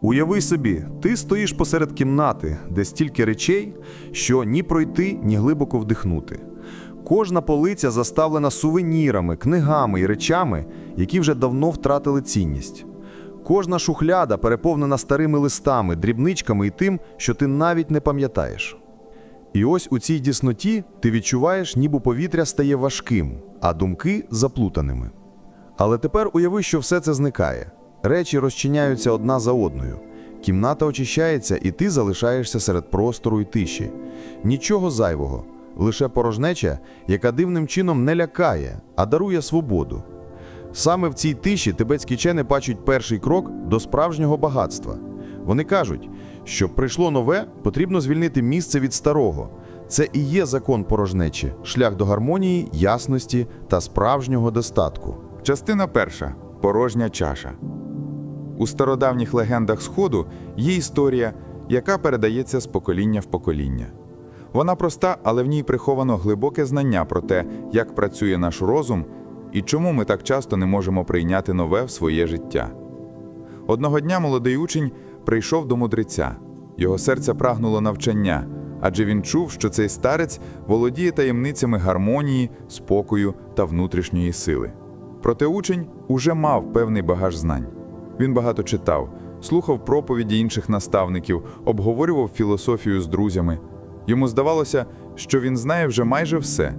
Уяви собі, ти стоїш посеред кімнати, де стільки речей, що ні пройти, ні глибоко вдихнути. Кожна полиця заставлена сувенірами, книгами і речами, які вже давно втратили цінність. Кожна шухляда переповнена старими листами, дрібничками і тим, що ти навіть не пам'ятаєш. І ось у цій дісноті ти відчуваєш, ніби повітря стає важким, а думки заплутаними. Але тепер уяви, що все це зникає. Речі розчиняються одна за одною. Кімната очищається, і ти залишаєшся серед простору і тиші. Нічого зайвого, лише порожнеча, яка дивним чином не лякає, а дарує свободу. Саме в цій тиші тибетські вчені бачать перший крок до справжнього багатства. Вони кажуть, щоб прийшло нове, потрібно звільнити місце від старого. Це і є закон порожнечі, шлях до гармонії, ясності та справжнього достатку. Частина перша порожня чаша. У стародавніх легендах Сходу є історія, яка передається з покоління в покоління. Вона проста, але в ній приховано глибоке знання про те, як працює наш розум і чому ми так часто не можемо прийняти нове в своє життя. Одного дня молодий учень прийшов до мудреця. Його серце прагнуло навчання, адже він чув, що цей старець володіє таємницями гармонії, спокою та внутрішньої сили. Проте учень уже мав певний багаж знань. Він багато читав, слухав проповіді інших наставників, обговорював філософію з друзями. Йому здавалося, що він знає вже майже все.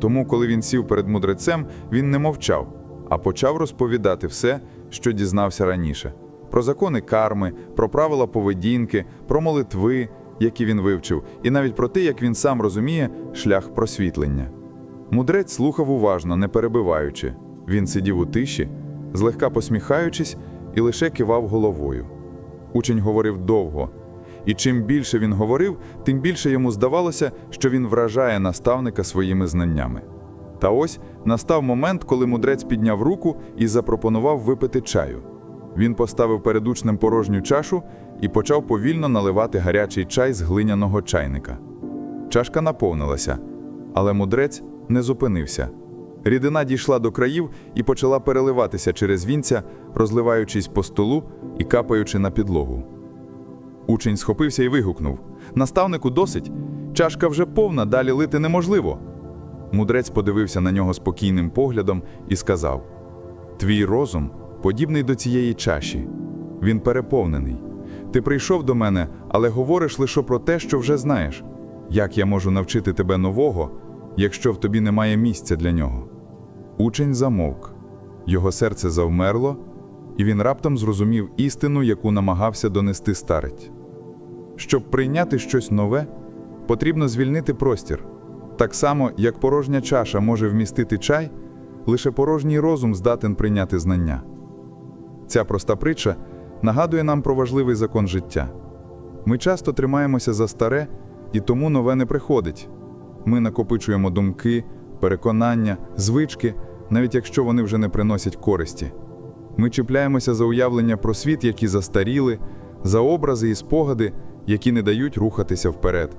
Тому, коли він сів перед мудрецем, він не мовчав, а почав розповідати все, що дізнався раніше: про закони карми, про правила поведінки, про молитви, які він вивчив, і навіть про те, як він сам розуміє шлях просвітлення. Мудрець слухав уважно, не перебиваючи. Він сидів у тиші, злегка посміхаючись, і лише кивав головою. Учень говорив довго, і чим більше він говорив, тим більше йому здавалося, що він вражає наставника своїми знаннями. Та ось настав момент, коли мудрець підняв руку і запропонував випити чаю. Він поставив перед учнем порожню чашу і почав повільно наливати гарячий чай з глиняного чайника. Чашка наповнилася, але мудрець не зупинився. Рідина дійшла до країв і почала переливатися через вінця, розливаючись по столу і капаючи на підлогу. Учень схопився і вигукнув: Наставнику досить, чашка вже повна, далі лити неможливо. Мудрець подивився на нього спокійним поглядом і сказав: Твій розум подібний до цієї чаші. Він переповнений. Ти прийшов до мене, але говориш лише про те, що вже знаєш. Як я можу навчити тебе нового, якщо в тобі немає місця для нього? Учень замовк. Його серце завмерло, і він раптом зрозумів істину, яку намагався донести старець. Щоб прийняти щось нове, потрібно звільнити простір. Так само, як порожня чаша може вмістити чай, лише порожній розум здатен прийняти знання. Ця проста притча нагадує нам про важливий закон життя. Ми часто тримаємося за старе, і тому нове не приходить. Ми накопичуємо думки, переконання, звички, навіть якщо вони вже не приносять користі. Ми чіпляємося за уявлення про світ, які застаріли, за образи і спогади, які не дають рухатися вперед.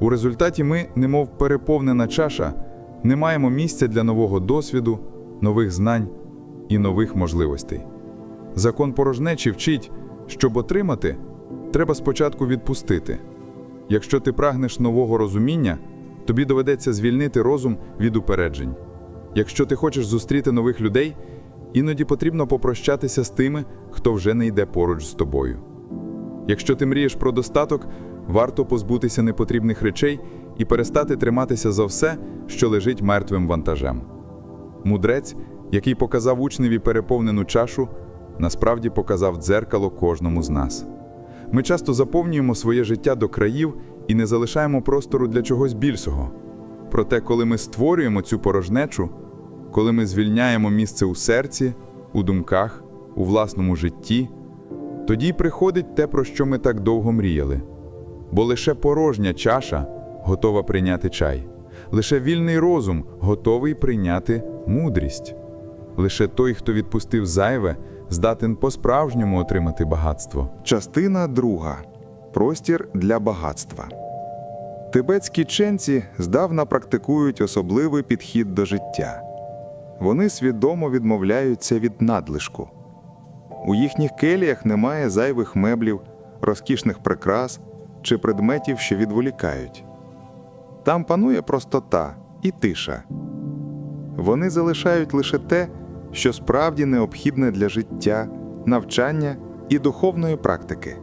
У результаті ми, немов переповнена чаша, не маємо місця для нового досвіду, нових знань і нових можливостей. Закон порожнечі вчить, щоб отримати, треба спочатку відпустити. Якщо ти прагнеш нового розуміння, тобі доведеться звільнити розум від упереджень. Якщо ти хочеш зустріти нових людей, іноді потрібно попрощатися з тими, хто вже не йде поруч з тобою. Якщо ти мрієш про достаток, варто позбутися непотрібних речей і перестати триматися за все, що лежить мертвим вантажем. Мудрець, який показав учневі переповнену чашу, насправді показав дзеркало кожному з нас. Ми часто заповнюємо своє життя до країв і не залишаємо простору для чогось більшого. Проте, коли ми створюємо цю порожнечу, коли ми звільняємо місце у серці, у думках, у власному житті, тоді й приходить те, про що ми так довго мріяли. Бо лише порожня чаша готова прийняти чай, лише вільний розум готовий прийняти мудрість. Лише той, хто відпустив зайве, здатен по-справжньому отримати багатство. Частина друга. Простір для багатства. Тибетські ченці здавна практикують особливий підхід до життя. Вони свідомо відмовляються від надлишку. У їхніх келіях немає зайвих меблів, розкішних прикрас чи предметів, що відволікають. Там панує простота і тиша. Вони залишають лише те, що справді необхідне для життя, навчання і духовної практики.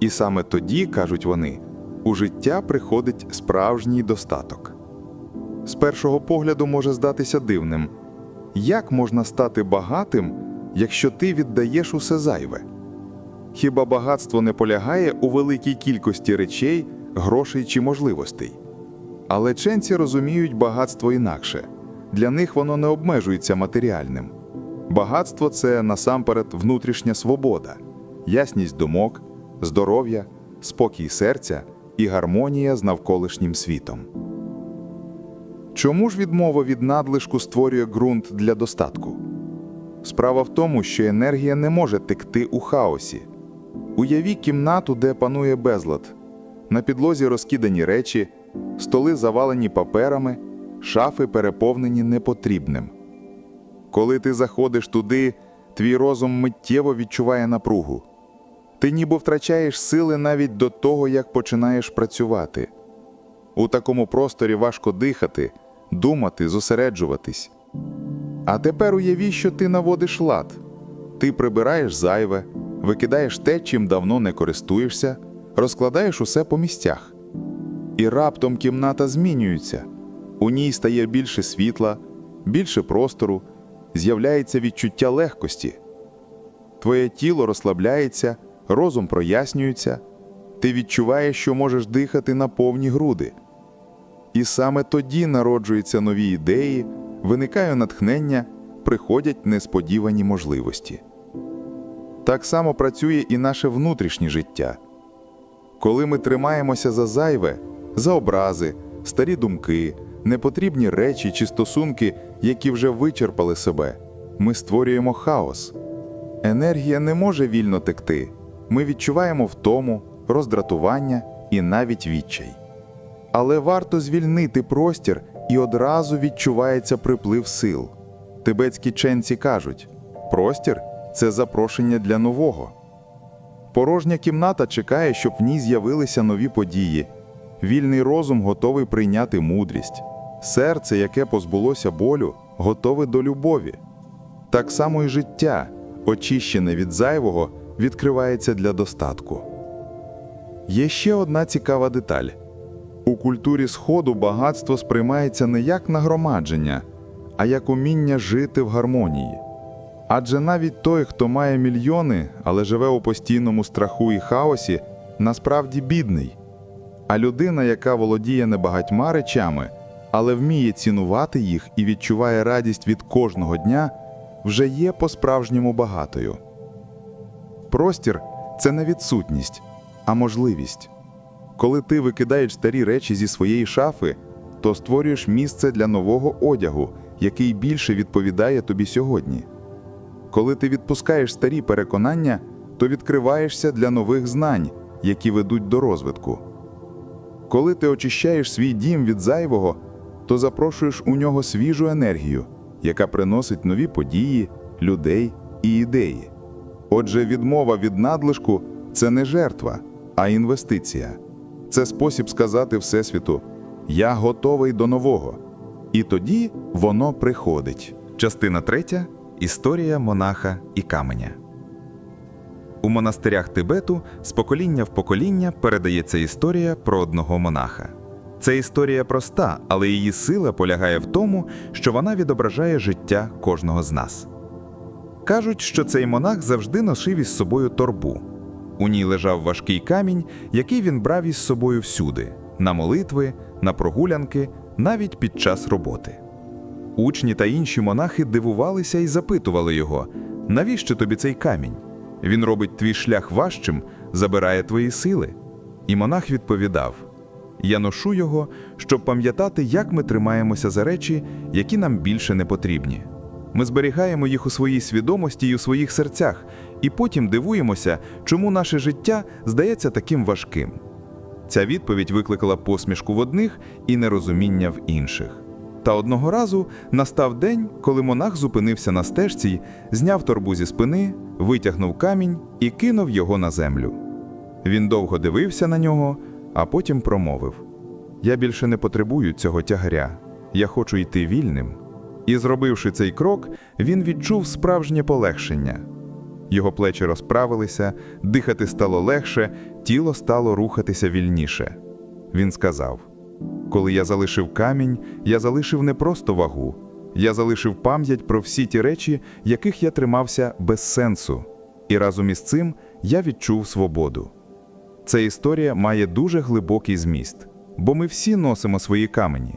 І саме тоді, кажуть вони, у життя приходить справжній достаток. З першого погляду може здатися дивним, як можна стати багатим, якщо ти віддаєш усе зайве? Хіба багатство не полягає у великій кількості речей, грошей чи можливостей? Але ченці розуміють багатство інакше. Для них воно не обмежується матеріальним. Багатство це насамперед внутрішня свобода, ясність думок, здоров'я, спокій серця і гармонія з навколишнім світом. Чому ж відмова від надлишку створює ґрунт для достатку? Справа в тому, що енергія не може текти у хаосі. Уяві кімнату, де панує безлад. На підлозі розкидані речі, столи завалені паперами, шафи переповнені непотрібним. Коли ти заходиш туди, твій розум миттєво відчуває напругу. Ти ніби втрачаєш сили навіть до того, як починаєш працювати. У такому просторі важко дихати, думати, зосереджуватись. А тепер уяви, що ти наводиш лад. Ти прибираєш зайве, викидаєш те, чим давно не користуєшся, розкладаєш усе по місцях. І раптом кімната змінюється. У ній стає більше світла, більше простору, з'являється відчуття легкості. Твоє тіло розслабляється, розум прояснюється, ти відчуваєш, що можеш дихати на повні груди. І саме тоді народжуються нові ідеї, виникає натхнення, приходять несподівані можливості. Так само працює і наше внутрішнє життя. Коли ми тримаємося за зайве, за образи, старі думки, непотрібні речі чи стосунки, які вже вичерпали себе, ми створюємо хаос. Енергія не може вільно текти. Ми відчуваємо втому, роздратування і навіть відчай. Але варто звільнити простір, і одразу відчувається приплив сил. Тибетські ченці кажуть: простір це запрошення для нового. Порожня кімната чекає, щоб в ній з'явилися нові події. Вільний розум готовий прийняти мудрість. Серце, яке позбулося болю, готове до любові. Так само і життя, очищене від зайвого, відкривається для достатку. Є ще одна цікава деталь. У культурі Сходу багатство сприймається не як нагромадження, а як уміння жити в гармонії. Адже навіть той, хто має мільйони, але живе у постійному страху і хаосі, насправді бідний. А людина, яка володіє небагатьма речами, але вміє цінувати їх і відчуває радість від кожного дня, вже є по-справжньому багатою. Простір це не відсутність, а можливість. Коли ти викидаєш старі речі зі своєї шафи, то створюєш місце для нового одягу, який більше відповідає тобі сьогодні. Коли ти відпускаєш старі переконання, то відкриваєшся для нових знань, які ведуть до розвитку. Коли ти очищаєш свій дім від зайвого, то запрошуєш у нього свіжу енергію, яка приносить нові події, людей і ідеї. Отже, відмова від надлишку це не жертва, а інвестиція. Це спосіб сказати Всесвіту: Я готовий до нового. І тоді воно приходить. Частина третя Історія монаха і каменя. У монастирях Тибету з покоління в покоління передається історія про одного монаха. Це історія проста, але її сила полягає в тому, що вона відображає життя кожного з нас. Кажуть, що цей монах завжди носив із собою торбу. У ній лежав важкий камінь, який він брав із собою всюди на молитви, на прогулянки, навіть під час роботи. Учні та інші монахи дивувалися і запитували його: навіщо тобі цей камінь? Він робить твій шлях важчим, забирає твої сили. І монах відповідав: Я ношу його, щоб пам'ятати, як ми тримаємося за речі, які нам більше не потрібні. Ми зберігаємо їх у своїй свідомості і у своїх серцях, і потім дивуємося, чому наше життя здається таким важким. Ця відповідь викликала посмішку в одних і нерозуміння в інших. Та одного разу настав день, коли монах зупинився на стежці, зняв торбу зі спини, витягнув камінь і кинув його на землю. Він довго дивився на нього, а потім промовив: Я більше не потребую цього тягаря, я хочу йти вільним. І, зробивши цей крок, він відчув справжнє полегшення. Його плечі розправилися, дихати стало легше, тіло стало рухатися вільніше. Він сказав: Коли я залишив камінь, я залишив не просто вагу, я залишив пам'ять про всі ті речі, яких я тримався без сенсу, і разом із цим я відчув свободу. Ця історія має дуже глибокий зміст, бо ми всі носимо свої камені.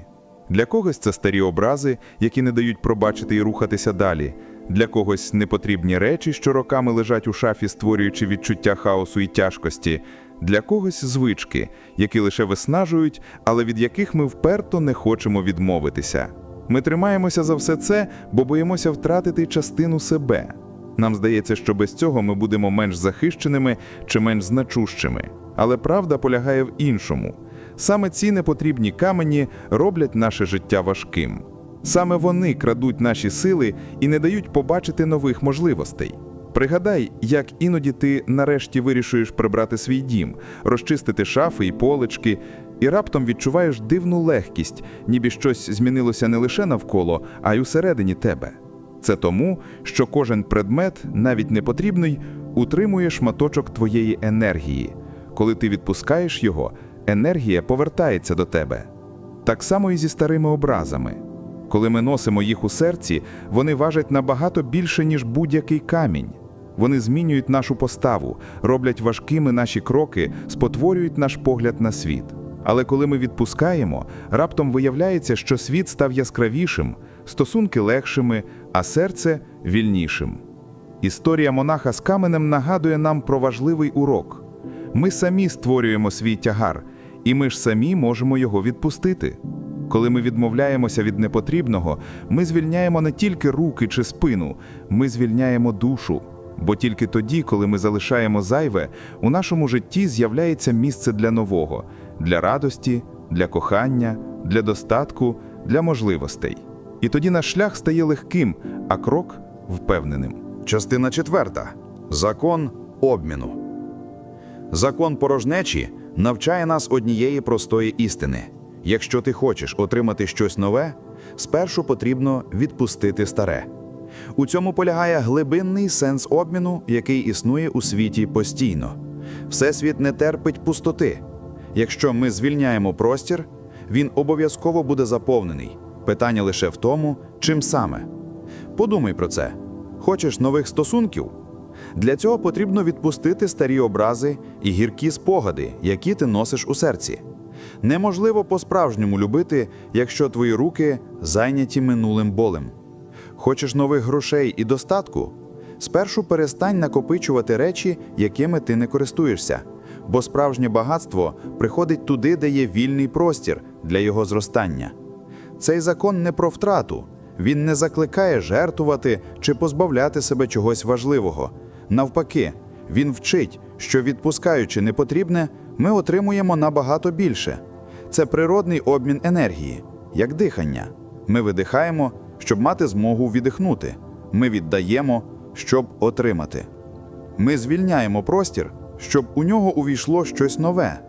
Для когось це старі образи, які не дають пробачити і рухатися далі. Для когось непотрібні речі, що роками лежать у шафі, створюючи відчуття хаосу і тяжкості. Для когось звички, які лише виснажують, але від яких ми вперто не хочемо відмовитися. Ми тримаємося за все це, бо боїмося втратити частину себе. Нам здається, що без цього ми будемо менш захищеними чи менш значущими. Але правда полягає в іншому. Саме ці непотрібні камені роблять наше життя важким. Саме вони крадуть наші сили і не дають побачити нових можливостей. Пригадай, як іноді ти нарешті вирішуєш прибрати свій дім, розчистити шафи і полички, і раптом відчуваєш дивну легкість, ніби щось змінилося не лише навколо, а й усередині тебе. Це тому, що кожен предмет, навіть непотрібний, утримує шматочок твоєї енергії. Коли ти відпускаєш його, енергія повертається до тебе. Так само і зі старими образами. Коли ми носимо їх у серці, вони важать набагато більше, ніж будь-який камінь. Вони змінюють нашу поставу, роблять важкими наші кроки, спотворюють наш погляд на світ. Але коли ми відпускаємо, раптом виявляється, що світ став яскравішим, стосунки легшими, а серце вільнішим. Історія монаха з каменем нагадує нам про важливий урок. Ми самі створюємо свій тягар, і ми ж самі можемо його відпустити. Коли ми відмовляємося від непотрібного, ми звільняємо не тільки руки чи спину, ми звільняємо душу. Бо тільки тоді, коли ми залишаємо зайве, у нашому житті з'являється місце для нового, для радості, для кохання, для достатку, для можливостей. І тоді наш шлях стає легким, а крок впевненим. Частина четверта. Закон обміну. Закон порожнечі навчає нас однієї простої істини. Якщо ти хочеш отримати щось нове, спершу потрібно відпустити старе. У цьому полягає глибинний сенс обміну, який існує у світі постійно. Всесвіт не терпить пустоти. Якщо ми звільняємо простір, він обов'язково буде заповнений. Питання лише в тому, чим саме. Подумай про це. Хочеш нових стосунків? Для цього потрібно відпустити старі образи і гіркі спогади, які ти носиш у серці. Неможливо по-справжньому любити, якщо твої руки зайняті минулим болем. Хочеш нових грошей і достатку? Спершу перестань накопичувати речі, якими ти не користуєшся, бо справжнє багатство приходить туди, де є вільний простір для його зростання. Цей закон не про втрату, він не закликає жертвувати чи позбавляти себе чогось важливого. Навпаки, він вчить, що відпускаючи непотрібне, ми отримуємо набагато більше. Це природний обмін енергії, як дихання. Ми видихаємо, щоб мати змогу віддихнути. Ми віддаємо, щоб отримати. Ми звільняємо простір, щоб у нього увійшло щось нове.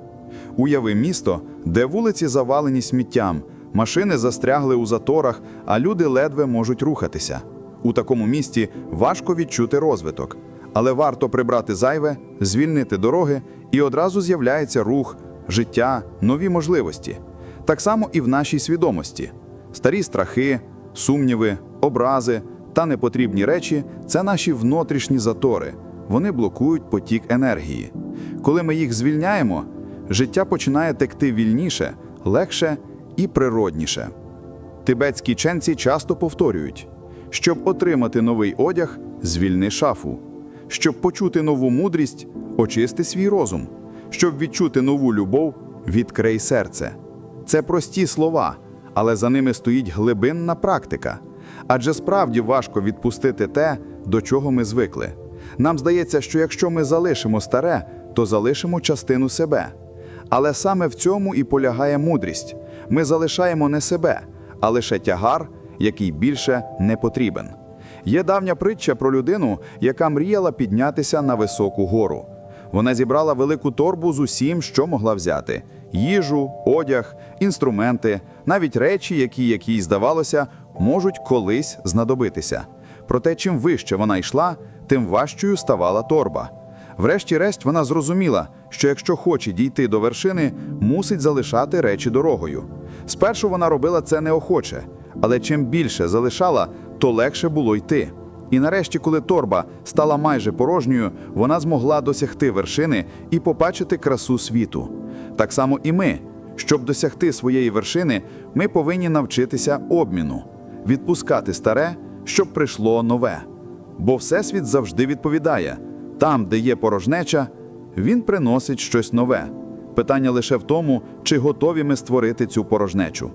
Уяви місто, де вулиці завалені сміттям, машини застрягли у заторах, а люди ледве можуть рухатися. У такому місті важко відчути розвиток, але варто прибрати зайве, звільнити дороги, і одразу з'являється рух, життя, нові можливості. Так само і в нашій свідомості. Старі страхи, сумніви, образи та непотрібні речі це наші внутрішні затори. Вони блокують потік енергії. Коли ми їх звільняємо, життя починає текти вільніше, легше і природніше. Тибетські ченці часто повторюють: щоб отримати новий одяг, звільни шафу, щоб почути нову мудрість, очисти свій розум, щоб відчути нову любов, відкрий серце. Це прості слова, але за ними стоїть глибинна практика. Адже справді важко відпустити те, до чого ми звикли. Нам здається, що якщо ми залишимо старе, то залишимо частину себе. Але саме в цьому і полягає мудрість. Ми залишаємо не себе, а лише тягар, який більше не потрібен. Є давня притча про людину, яка мріяла піднятися на високу гору. Вона зібрала велику торбу з усім, що могла взяти: їжу, одяг, інструменти, навіть речі, які, як їй здавалося, можуть колись знадобитися. Проте, чим вище вона йшла, тим важчою ставала торба. Врешті-решт вона зрозуміла, що якщо хоче дійти до вершини, мусить залишати речі дорогою. Спершу вона робила це неохоче, але чим більше залишала, то легше було йти. І нарешті, коли торба стала майже порожньою, вона змогла досягти вершини і побачити красу світу. Так само і ми. Щоб досягти своєї вершини, ми повинні навчитися обміну, відпускати старе, щоб прийшло нове. Бо Всесвіт завжди відповідає: там, де є порожнеча, він приносить щось нове. Питання лише в тому, чи готові ми створити цю порожнечу.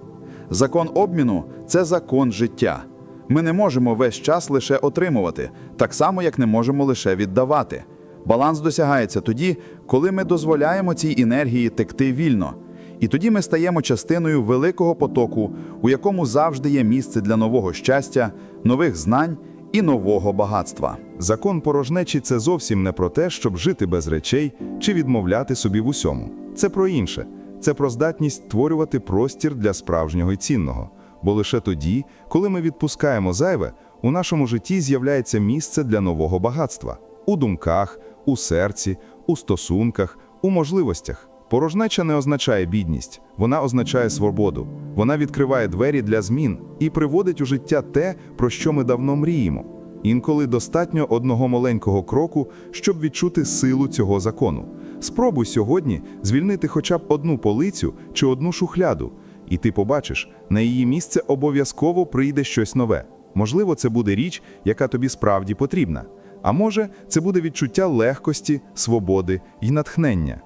Закон обміну це закон життя. Ми не можемо весь час лише отримувати, так само, як не можемо лише віддавати. Баланс досягається тоді, коли ми дозволяємо цій енергії текти вільно. І тоді ми стаємо частиною великого потоку, у якому завжди є місце для нового щастя, нових знань і нового багатства. Закон порожнечі це зовсім не про те, щоб жити без речей чи відмовляти собі в усьому. Це про інше. Це про здатність створювати простір для справжнього і цінного. Бо лише тоді, коли ми відпускаємо зайве, у нашому житті з'являється місце для нового багатства у думках, у серці, у стосунках, у можливостях. Порожнеча не означає бідність, вона означає свободу. Вона відкриває двері для змін і приводить у життя те, про що ми давно мріємо. Інколи достатньо одного маленького кроку, щоб відчути силу цього закону. Спробуй сьогодні звільнити хоча б одну полицю чи одну шухляду, і ти побачиш, на її місце обов'язково прийде щось нове. Можливо, це буде річ, яка тобі справді потрібна. А може, це буде відчуття легкості, свободи і натхнення.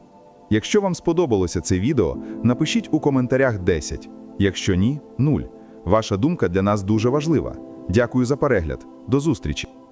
Якщо вам сподобалося це відео, напишіть у коментарях 10. Якщо ні 0. Ваша думка для нас дуже важлива. Дякую за перегляд. До зустрічі!